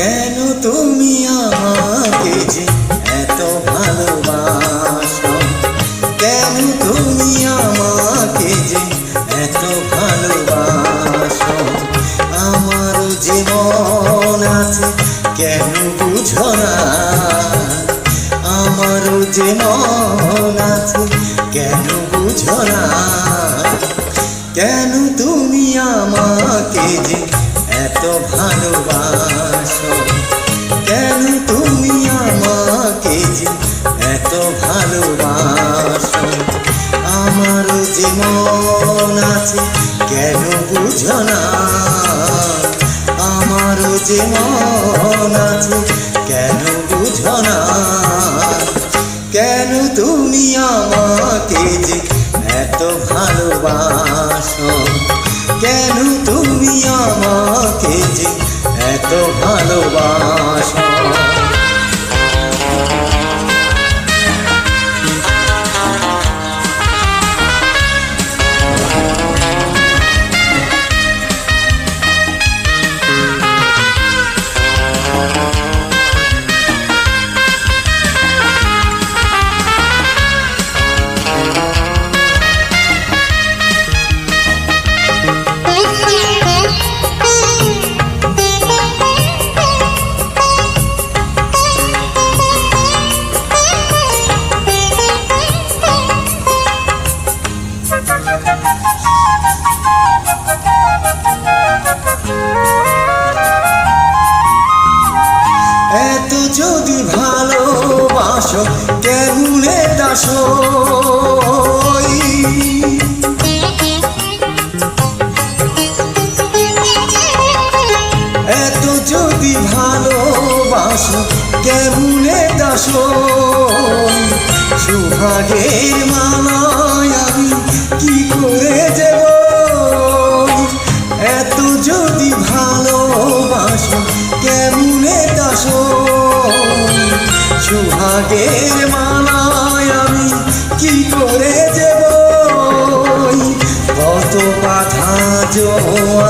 কেন তুমি আমাকে যে এত ভালোবাসো? কেন তুমি আমাকে যে এত ভালোবাসো? আমার মন আছে, কেন বুঝো না? আমার মন আছে, কেন বুঝো না? কেন তুমি আমাকে যে এত ভালোবাসো। কেন তুমি আমাকে যে এত ভালোবাসো? আমার মন আছে কেন বুঝো না? আমার মন আছে কেন বুঝো না? কেন তুমি আমাকে যে এত ভালোবাসো? আমাকে যে এত ভালোবাসো। দাসো এত যদি ভালোবাসো কেমনে দাসো? সুভাগের মালায়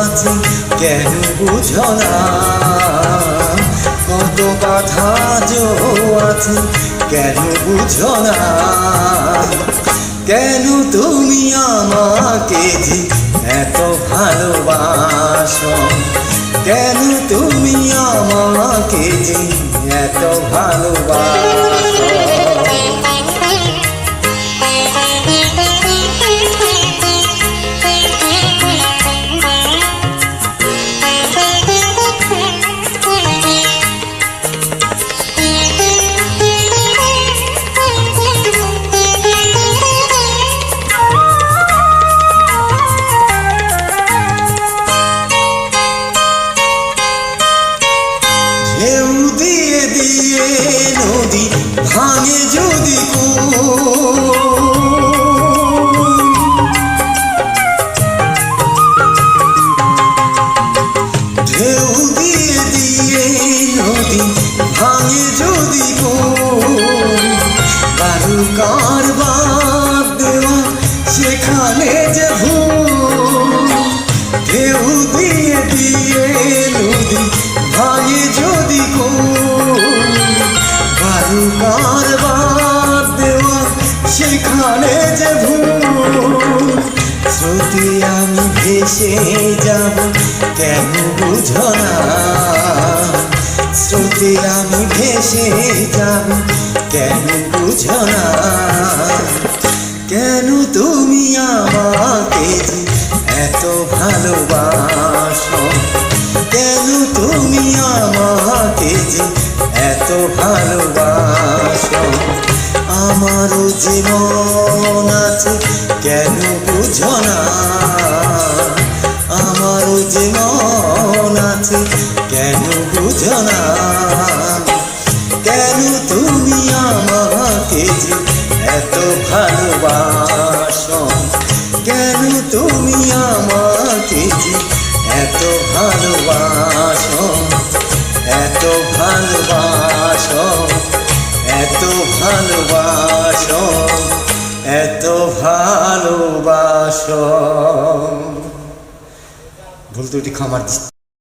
আছে, কেন বুঝো না কত বাধা আছে, কেন বুঝো না কেন তুমি আমাকে এত ভালোবাসো? কেন তুমি আমাকে এত ভালোবাসো? ঢেউ দিয়ে দিয়ে নদী ভাঙে যদি কূল। সেখানে যে স্রোতে আমি ভেসে যাব, কেন বুঝো না? স্রোতে আমি ভেসে যাব, কেন বুঝো না? কেন তুমি আমাকে এত ভালোবাসো? কেন তুমি আমাকে এত ভালোবাসো? আমারও জীবন আছে, কেন বুঝো না? আমারও জীবন আছে, কেন বুঝো না? কেন তুমি আমাকে যে এত ভালোবাসো? কেন তুমি আমাকে যে এত ভালোবাসো? এত ভালোবাসো? এত ভালোবাস। ভুল ত্রুটি ক্ষমার